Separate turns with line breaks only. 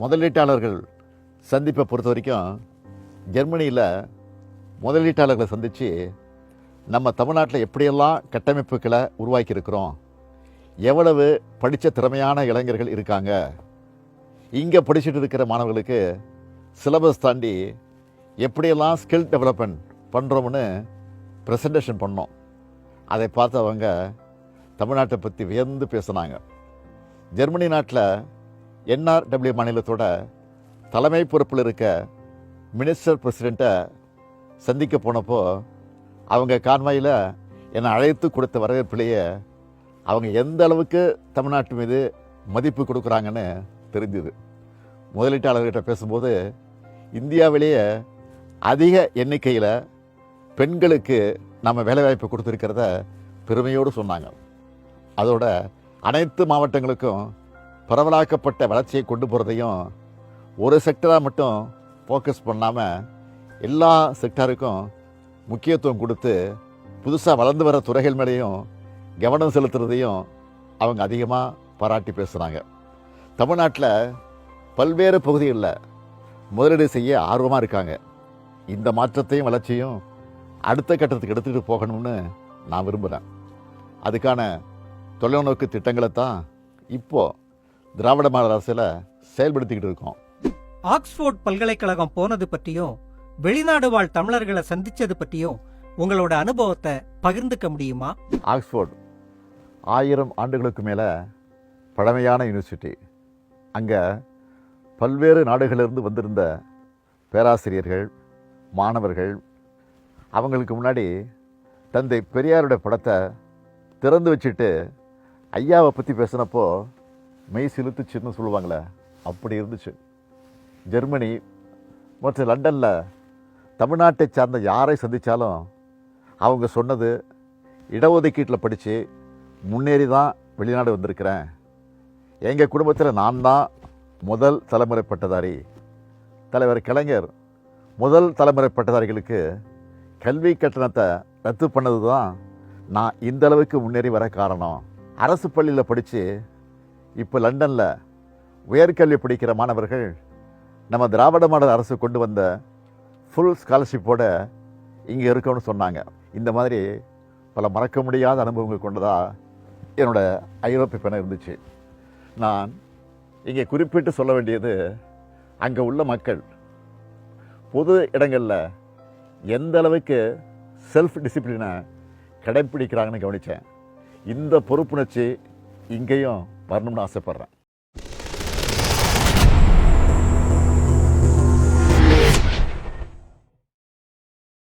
முதலீட்டாளர்கள் சந்திப்பை பொறுத்த வரைக்கும் ஜெர்மனியில் முதலீட்டாளர்களை சந்தித்து நம்ம தமிழ்நாட்டில் எப்படியெல்லாம் கட்டமைப்புகளை உருவாக்கியிருக்கிறோம் எவ்வளவு படித்த திறமையான இளைஞர்கள் இருக்காங்க இங்கே படிச்சுட்டு இருக்கிற மாணவர்களுக்கு சிலபஸ் தாண்டி எப்படியெல்லாம் ஸ்கில் டெவலப்மெண்ட் பண்ணுறோம்னு ப்ரெசன்டேஷன் பண்ணோம். அதை பார்த்தவங்க தமிழ்நாட்டை பற்றி வியந்து பேசுனாங்க. ஜெர்மனி நாட்டில் என்ஆர்டபிள்யூ மாநிலத்தோட தலைமை பொறுப்பில் இருக்க மினிஸ்டர் பிரசிடெண்ட்டை சந்திக்க போனப்போ அவங்க கான்வாயில் என்னை அழைத்து கொடுத்த வரவேற்பிலேயே அவங்க எந்த அளவுக்கு தமிழ்நாட்டு மீது மதிப்பு கொடுக்குறாங்கன்னு தெரிஞ்சுது. முதலீட்டாளர்கிட்ட பேசும்போது இந்தியாவிலேயே அதிக எண்ணிக்கையில் பெண்களுக்கு நம்ம வேலைவாய்ப்பு கொடுத்துருக்கிறத பெருமையோடு சொன்னாங்க. அதோட அனைத்து மாவட்டங்களுக்கும் பரவலாக்கப்பட்ட வளர்ச்சியை கொண்டு போகிறதையும் ஒரு செக்டராக மட்டும் ஃபோக்கஸ் பண்ணாமல் எல்லா செக்டருக்கும் முக்கியத்துவம் கொடுத்து புதுசாக வளர்ந்து வர துறைகள் மேலேயும் கவனம் செலுத்துறதையும் அவங்க அதிகமாக பாராட்டி பேசுகிறாங்க தமிழ்நாட்டில் பல்வேறு பகுதிகளில் முதலீடு செய்ய ஆர்வமாக இருக்காங்க. இந்த மாற்றத்தையும் வளர்ச்சியும் அடுத்த கட்டத்துக்கு எடுத்துகிட்டு போகணும்னு நான் விரும்புகிறேன் அதுக்கான தொலைநோக்கு திட்டங்களை தான் இப்போது திராவிட மாடல் அரசில் செயல்படுத்திக்கிட்டு இருக்கோம்.
ஆக்ஸ்போர்ட் பல்கலைக்கழகம் போனது பற்றியும் வெளிநாடு வாழ் தமிழர்களை சந்திச்சது பற்றியும் உங்களோட அனுபவத்தை பகிர்ந்துக்க முடியுமா?
ஆக்ஸ்போர்ட் ஆயிரம் ஆண்டுகளுக்கு மேலே பழமையான யூனிவர்சிட்டி. அங்கே பல்வேறு நாடுகளிலிருந்து வந்திருந்த பேராசிரியர்கள் மாணவர்கள் அவங்களுக்கு முன்னாடி தந்தை பெரியாருடைய படத்தை திறந்து வச்சுட்டு ஐயாவை பற்றி பேசினப்போ மெய் சிலுத்துச்சுன்னு சொல்லுவாங்களே அப்படி இருந்துச்சு. ஜெர்மனி மற்றும் லண்டனில் தமிழ்நாட்டை சார்ந்த யாரை சந்தித்தாலும் அவங்க சொன்னது இடஒதுக்கீட்டில் படித்து முன்னேறி தான் வெளிநாடு வந்திருக்கிறேன். எங்கள் குடும்பத்தில் நான் தான் முதல் தலைமுறை பட்டதாரி தலைவர் கலைஞர் முதல் தலைமுறை பட்டதாரிகளுக்கு கல்வி கட்டணத்தை ரத்து பண்ணது தான் நான் இந்த அளவுக்கு முன்னேறி வர காரணம். அரசு பள்ளியில் படித்து இப்போ லண்டனில் உயர்கல்வி படிக்கிற மாணவர்கள் நம்ம திராவிட மாடல் அரசு கொண்டு வந்த ஃபுல் ஸ்காலர்ஷிப்போட இங்கே இருக்கோன்னு சொன்னாங்க. இந்த மாதிரி பல மறக்க முடியாத அனுபவங்கள் கொண்டதாக என்னோட ஐரோப்பிய பயணம் இருந்துச்சு. நான் இங்கே குறிப்பிட்டு சொல்ல வேண்டியது அங்கே உள்ள மக்கள் பொது இடங்களில் எந்த அளவுக்கு செல்ஃப் டிசிப்ளினை கடைப்பிடிக்கிறாங்கன்னு கவனித்தேன் இந்த பொறுப்புணர்ச்சி இங்கேயும் வரணும்னு ஆசைப்பட்றேன்.